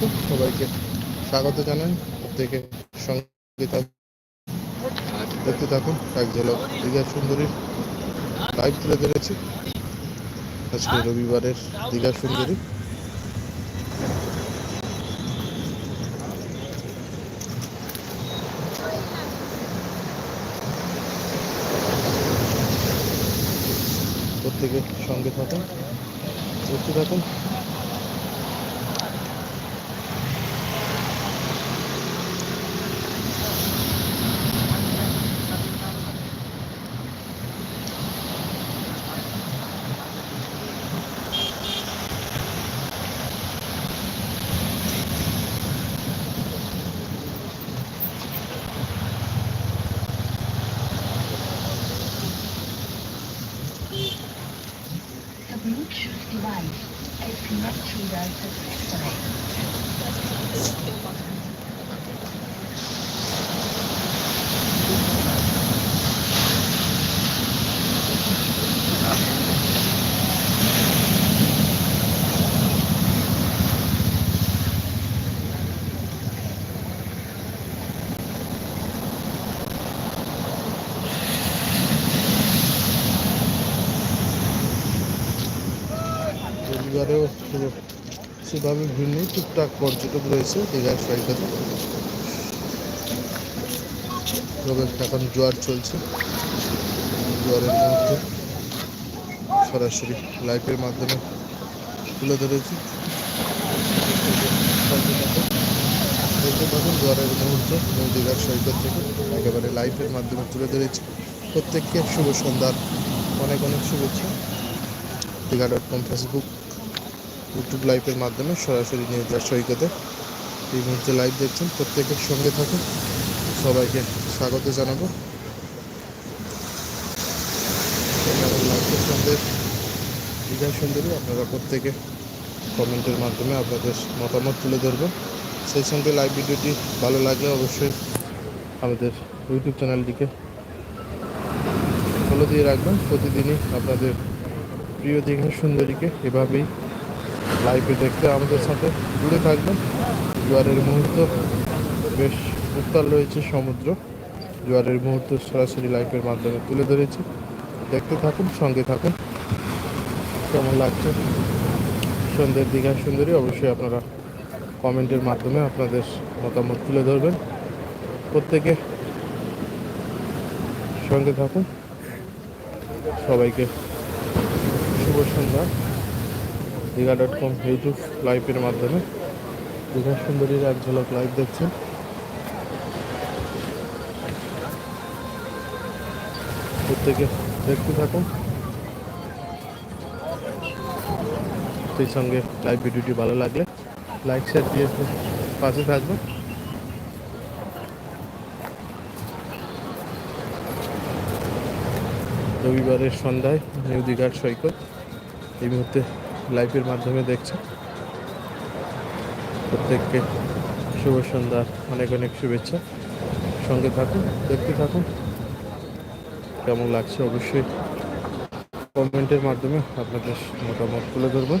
সবাইকে স্বাগত জানাই। প্রত্যেকে সঙ্গে দেখতে থাকুন এক ঝলক। দীঘা সুন্দরীর লাইভ তুলে ধরেছি। আজকে রবিবারের দীঘা সুন্দরী। প্রত্যেকে সঙ্গে থাকুন, দেখতে থাকুন। Gracias. সেভাবে ভিড় নেই, টুকটাক পর্যটক রয়েছে, দীঘার সৈকতে এখন জোয়ার চলছে। জোয়ারের মধ্যে সরাসরি লাইভের মাধ্যমে তুলে ধরেছি। দেখতে পাবেন জোয়ারের মুহূর্ত এবং দীঘার সৈকত থেকে একেবারে লাইভের মাধ্যমে তুলে ধরেছি। প্রত্যেককে শুভ সন্ধ্যার অনেক অনেক শুভেচ্ছা। Digha dot com Facebook YouTube লাইভের মাধ্যমে সরাসরি নিউজের সৈকতে এই মুহূর্তে লাইভ দেখছেন। প্রত্যেকের সঙ্গে থাকুন। সবাইকে স্বাগত জানাব। দীঘা সুন্দরী, আপনারা প্রত্যেকে কমেন্টের মাধ্যমে আপনাদের মতামত তুলে ধরবেন সেই সঙ্গে লাইভ ভিডিওটি ভালো লাগলে অবশ্যই আমাদের ইউটিউব চ্যানেলটিকে ফলো দিয়ে রাখবেন। প্রতিদিনই আপনাদের প্রিয় দীঘা সুন্দরীকে এভাবেই লাইভে দেখতে আমাদের সাথে জুড়ে থাকবেন। জোয়ারের মুহূর্ত বেশ উত্তাল রয়েছে সমুদ্র। জোয়ারের মুহূর্ত সরাসরি লাইভের মাধ্যমে তুলে ধরেছি। দেখতে থাকুন, সঙ্গে থাকুন। কেমন লাগছে? সন্ধ্যের দীঘা সুন্দরী অবশ্যই আপনারা কমেন্টের মাধ্যমে আপনাদের মতামত তুলে ধরবেন। প্রত্যেকে সঙ্গে থাকুন। সবাইকে শুভ সন্ধ্যা। দীঘা ডট কম ইউটিউব লাইভের মাধ্যমে। দীঘা সুন্দরীর এক ঝলক লাইভ দেখছেন। প্রত্যেকে দেখতে থাকুন। সেই সঙ্গে লাইভ ভিডিওটি ভালো লাগলে লাইক শেয়ার দিয়ে পাশে থাকবেন। রবিবারের সন্ধ্যায় নিউ দীঘার সৈকত। এই মুহূর্তে লাইভের মাধ্যমে দেখছে প্রত্যেককে শুভ সন্ধ্যা, অনেক অনেক শুভেচ্ছা। সঙ্গে থাকুন, দেখতে থাকুন। কেমন লাগছে অবশ্যই কমেন্টের মাধ্যমে আপনাদের মতামত তুলে ধরবেন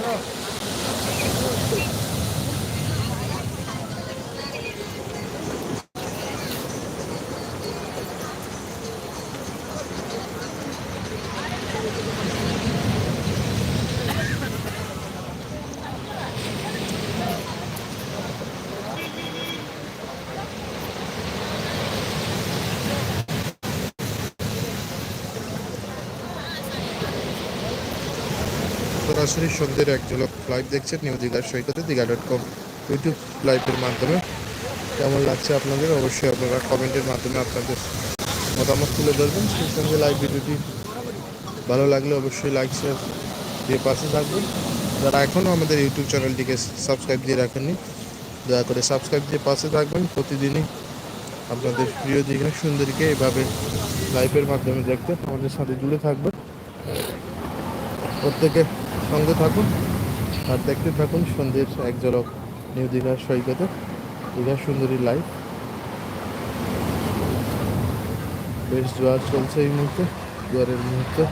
Hello. সরাসরি সন্ধ্যের এক ঝলক লাইভ দেখছেন নিউ দীঘার সৈকতে দীঘা ডট কম ইউটিউব লাইভের মাধ্যমে। কেমন লাগছে আপনাদের? অবশ্যই আপনারা কমেন্টের মাধ্যমে আপনাদের মতামত তুলে ধরবেন। সেই সঙ্গে লাইভ ভিডিওটি ভালো লাগলে অবশ্যই লাইক শেয়ার দিয়ে পাশে থাকবেন। যারা এখনও আমাদের ইউটিউব চ্যানেলটিকে সাবস্ক্রাইব দিয়ে রাখেননি, দয়া করে সাবস্ক্রাইব দিয়ে পাশে থাকবেন। প্রতিদিনই আপনাদের প্রিয় দীঘা সুন্দরীকে এভাবে লাইভের মাধ্যমে দেখতে আমাদের সাথে জুড়ে থাকবেন। প্রত্যেকে সঙ্গে থাকুন আর দেখতে থাকুন সন্ধ্যের এক ঝলক নিউ দীঘার সৈকতে। দীঘা সুন্দরী লাইফ বেশ জোয়ার চলছে এই মুহূর্তে, জোয়ারের মুহূর্তে।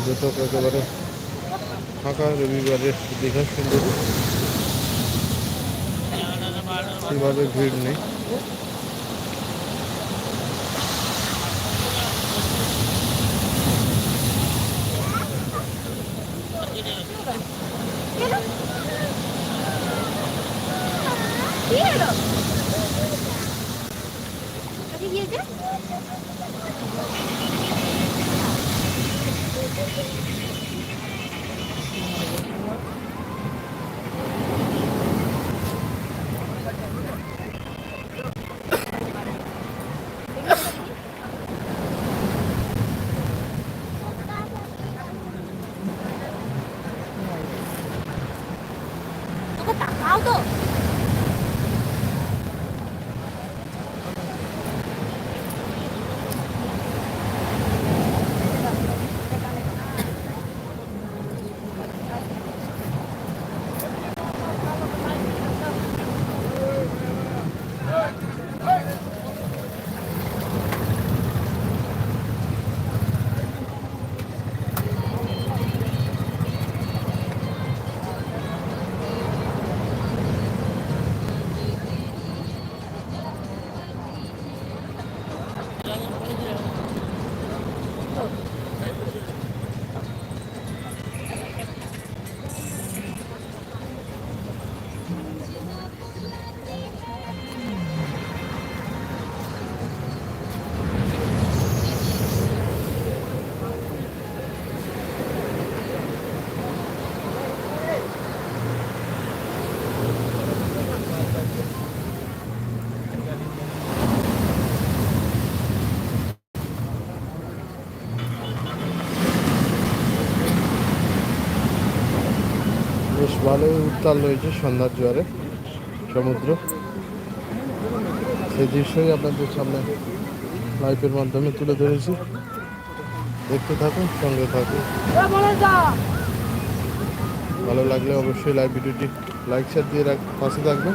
পর্যটক একেবারে ফাঁকা রবিবারের দীঘা সুন্দর সেভাবে ভিড় নেই। 劳动 Oh. উত্তাল রয়েছে সন্ধ্যার জোয়ারে সমুদ্র। সেই দৃশ্যই আপনাদের সামনে লাইভের মাধ্যমে তুলে ধরেছি। দেখতে থাকুন, সঙ্গে থাকুন। ভালো লাগলে অবশ্যই লাইভ ভিডিওটি লাইক, শেয়ার দিয়ে রাখ পাশে থাকবেন।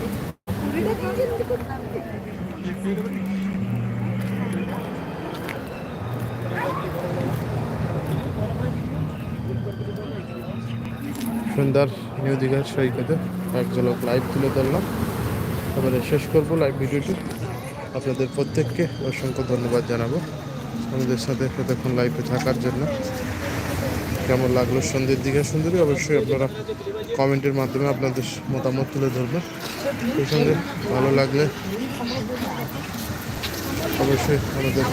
সুন্দর নিউ দীঘার সৈকতে এক ঝলক লাইভ তুলে ধরলাম। তারপরে শেষ করব লাইভ ভিডিওটি। আপনাদের প্রত্যেককে অসংখ্য ধন্যবাদ জানাব। আমাদের সাথে এতক্ষণ লাইভে থাকার জন্য। কেমন লাগল সন্ধ্যের দীঘা সুন্দরী অবশ্যই আপনারা কমেন্টের মাধ্যমে আপনাদের মতামত তুলে ধরবেন। এই সঙ্গে ভালো লাগলে অবশ্যই আমাদের